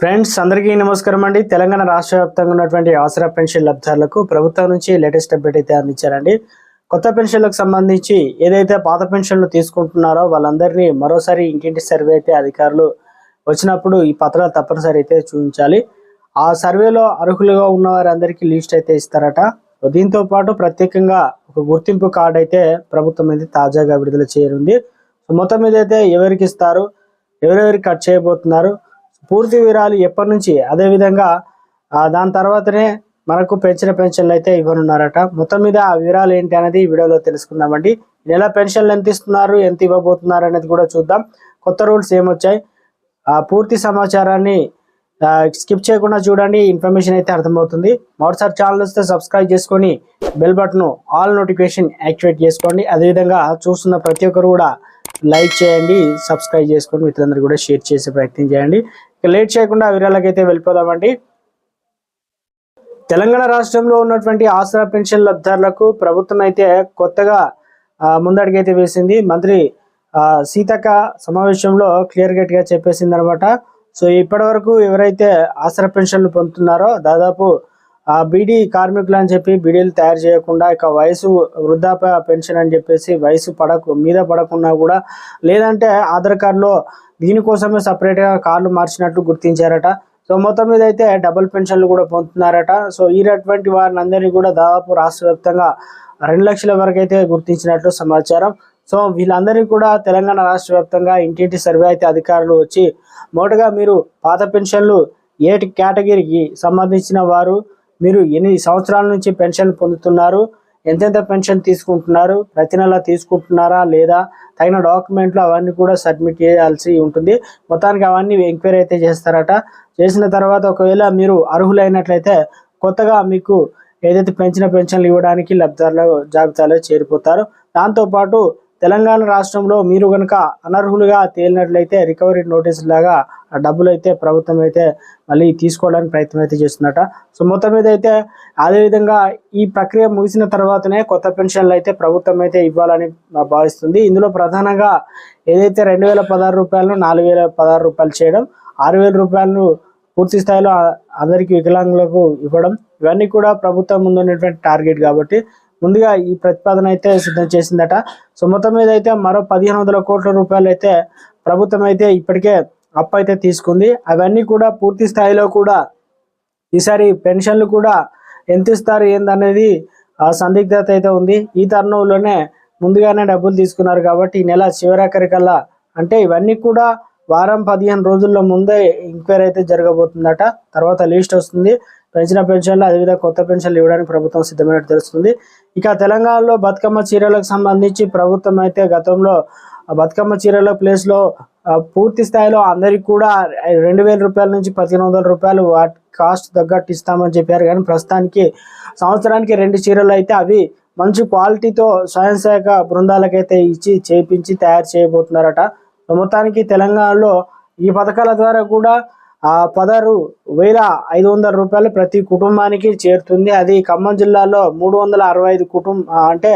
Friends అందరికీ నమస్కారం అండి. తెలంగాణ రాష్ట్ర వ్యాప్తంగా ఉన్నటువంటి ఆసరా పెన్షన్ లబ్ధారులకు ప్రభుత్వం నుంచి లేటెస్ట్ అప్డేట్ అయితే అందించారండి. కొత్త పెన్షన్లకు సంబంధించి ఏదైతే పాత పెన్షన్లు తీసుకుంటున్నారో వాళ్ళందరినీ మరోసారి ఇంటింటి సర్వే అయితే అధికారులు వచ్చినప్పుడు ఈ పత్రాలు తప్పనిసరి అయితే చూపించాలి. ఆ సర్వేలో అర్హులుగా ఉన్న వారందరికీ లిస్ట్ అయితే ఇస్తారట. దీంతో పాటు ప్రత్యేకంగా ఒక గుర్తింపు కార్డు అయితే ప్రభుత్వం అయితే తాజాగా విడుదల చేయనుంది. సో మొత్తం మీద అయితే ఎవరికి ఇస్తారు? ఎవరెవరికి కట్ చేయబోతున్నారు? పూర్తి వివరాలు ఎప్పటి నుంచి? అదేవిధంగా దాని తర్వాతనే మనకు పెంచిన పెన్షన్లు అయితే ఇవ్వనున్నారట. మొత్తం మీద ఆ వివరాలు ఏంటి అనేది ఈ వీడియోలో తెలుసుకుందామండి. ఈ నెల పెన్షన్లు ఎంత ఇస్తున్నారు ఎంత ఇవ్వబోతున్నారు అనేది కూడా చూద్దాం. కొత్త రూల్స్ ఏమొచ్చాయి? ఆ పూర్తి సమాచారాన్ని స్కిప్ చేయకుండా చూడండి. ఇన్ఫర్మేషన్ అయితే అర్థమవుతుంది. మరోసారి ఛానల్ వస్తే సబ్స్క్రైబ్ చేసుకొని bell button all notification activate చేసుకోండి. అదేవిధంగా చూస్తున్న ప్రతి ఒక్కరు కూడా లైక్ చేయండి సబ్స్క్రైబ్ చేసుకొని మిత్రులందరూ కూడా షేర్ చేసే ప్రయత్నం చేయండి. ఇక లేట్ చేయకుండా వివరాలకి అయితే వెళ్ళిపోదామండి. తెలంగాణ రాష్ట్రంలో ఉన్నటువంటి ఆసరా పెన్షన్ లబ్ధారులకు ప్రభుత్వం అయితే కొత్తగా ముందడుగైతే వేసింది. మంత్రి సీతక్క సమావేశంలో క్లియర్ కట్గా చెప్పేసింది అనమాట సో ఇప్పటి వరకు ఎవరైతే ఆసరా పెన్షన్లు పొందుతున్నారో దాదాపు ఆ బీడీ కార్మికులు అని చెప్పి బీడీలు తయారు చేయకుండా ఇక వయసు వృద్ధాప్య పెన్షన్ అని చెప్పేసి వయసు పడకు మీద పడకుండా కూడా లేదంటే ఆధార్ కార్డులో దీనికోసమే సపరేట్గా కార్లు మార్చినట్లు గుర్తించారట. సో మొత్తం మీద అయితే డబుల్ పెన్షన్లు కూడా పొందుతున్నారట. సో ఈ అటువంటి వారిని అందరినీ కూడా దాదాపు రాష్ట్ర వ్యాప్తంగా రెండు లక్షల వరకు అయితే గుర్తించినట్లు సమాచారం. సో వీళ్ళందరికీ కూడా తెలంగాణ రాష్ట్ర వ్యాప్తంగా ఇంటింటి సర్వే అయితే అధికారులు వచ్చి మొదటగా మీరు పాత పెన్షన్లు ఏటి కేటగిరీకి సంబంధించిన వారు మీరు ఎన్ని సంవత్సరాల నుంచి పెన్షన్ పొందుతున్నారు? ఎంతెంత పెన్షన్ తీసుకుంటున్నారు? ప్రతి నెల తీసుకుంటున్నారా లేదా? తగిన డాక్యుమెంట్లు అవన్నీ కూడా సబ్మిట్ చేయాల్సి ఉంటుంది. మొత్తానికి అవన్నీ ఎంక్వైరీ అయితే చేస్తారట. చేసిన తర్వాత ఒకవేళ మీరు అర్హులైనట్లయితే కొత్తగా మీకు ఏదైతే పెంచిన పెన్షన్లు ఇవ్వడానికి లబ్ధిదారుల జాబితాలో చేరిపోతారు. దాంతోపాటు తెలంగాణ రాష్ట్రంలో మీరు కనుక అనర్హులుగా తేలినట్లయితే రికవరీ నోటీస్ లాగా డబ్బులు అయితే ప్రభుత్వం అయితే మళ్ళీ తీసుకోవడానికి ప్రయత్నం అయితే చేస్తుందట సో మొత్తం మీద అయితే అదేవిధంగా ఈ ప్రక్రియ ముగిసిన తర్వాతనే కొత్త పెన్షన్లు అయితే ప్రభుత్వం అయితే ఇవ్వాలని భావిస్తుంది. ఇందులో ప్రధానంగా ఏదైతే రెండు వేల పదహారు రూపాయలను నాలుగు వేల పదహారు రూపాయలు చేయడం ఆరు వేల రూపాయలను పూర్తి స్థాయిలో అందరికీ వికలాంగులకు ఇవ్వడం ఇవన్నీ కూడా ప్రభుత్వం ముందున్నటువంటి టార్గెట్ కాబట్టి ముందుగా ఈ ప్రతిపాదన అయితే సిద్ధం చేసిందట. సో మొత్తం మీద అయితే మరో పదిహేను వందల కోట్ల రూపాయలు అయితే ప్రభుత్వం అయితే ఇప్పటికే అప్పు అయితే తీసుకుంది. అవన్నీ కూడా పూర్తి స్థాయిలో కూడా ఈసారి పెన్షన్లు కూడా ఎంత ఇస్తారు ఏందనేది సందిగ్ధత అయితే ఉంది. ఈ తరుణంలోనే ముందుగానే డబ్బులు తీసుకున్నారు కాబట్టి ఈ నెల చివరాఖరికల్లా అంటే ఇవన్నీ కూడా వారం పదిహేను రోజుల్లో ముందే ఎంక్వైరీ అయితే జరగబోతుందట. తర్వాత లిస్ట్ వస్తుంది. పెంచిన పెన్షన్లు అదేవిధంగా కొత్త పెన్షన్లు ఇవ్వడానికి ప్రభుత్వం సిద్ధమైనట్టు తెలుస్తుంది. ఇక తెలంగాణలో బతుకమ్మ చీరలకు సంబంధించి ప్రభుత్వం అయితే గతంలో బతుకమ్మ చీరల ప్లేస్లో పూర్తి స్థాయిలో అందరికి కూడా రెండు వేల రూపాయల నుంచి పదిహేను వందల రూపాయలు వాటి కాస్ట్ తగ్గట్టు ఇస్తామని చెప్పారు. కానీ ప్రస్తుతానికి సంవత్సరానికి రెండు చీరలు అయితే అవి మంచి క్వాలిటీతో స్వయం సహాయక బృందాలకైతే ఇచ్చి చేపించి తయారు చేయబోతున్నారట. మొత్తానికి తెలంగాణలో ఈ పథకాల ద్వారా కూడా పదహారు వేల ఐదు వందల రూపాయలు ప్రతి కుటుంబానికి చేరుతుంది. అది ఖమ్మం జిల్లాలో మూడు వందల అరవై ఐదు కుటుంబ అంటే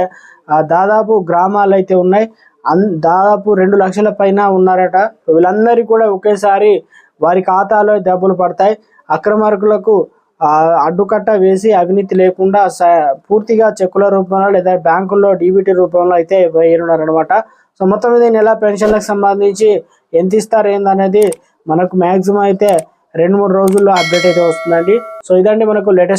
దాదాపు గ్రామాలు అయితే ఉన్నాయి. అన్ దాదాపు రెండు లక్షల పైన ఉన్నారట. వీళ్ళందరికీ కూడా ఒకేసారి వారి ఖాతాలో డబ్బులు పడతాయి. అక్రమార్కులకు అడ్డుకట్ట వేసి అవినీతి లేకుండా స- పూర్తిగా చెక్కుల రూపంలో లేదా బ్యాంకుల్లో డీబీటీ రూపంలో అయితే వేయనున్నారనమాట సో మొత్తం మీద నెల పెన్షన్లకు సంబంధించి ఎంత ఇస్తారు ఏందనేది మనకు మ్యాక్సిమం అయితే రెండు మూడు రోజుల్లో అప్డేట్ అయితే వస్తుందండి. సో ఇదండి మనకు లేటెస్ట్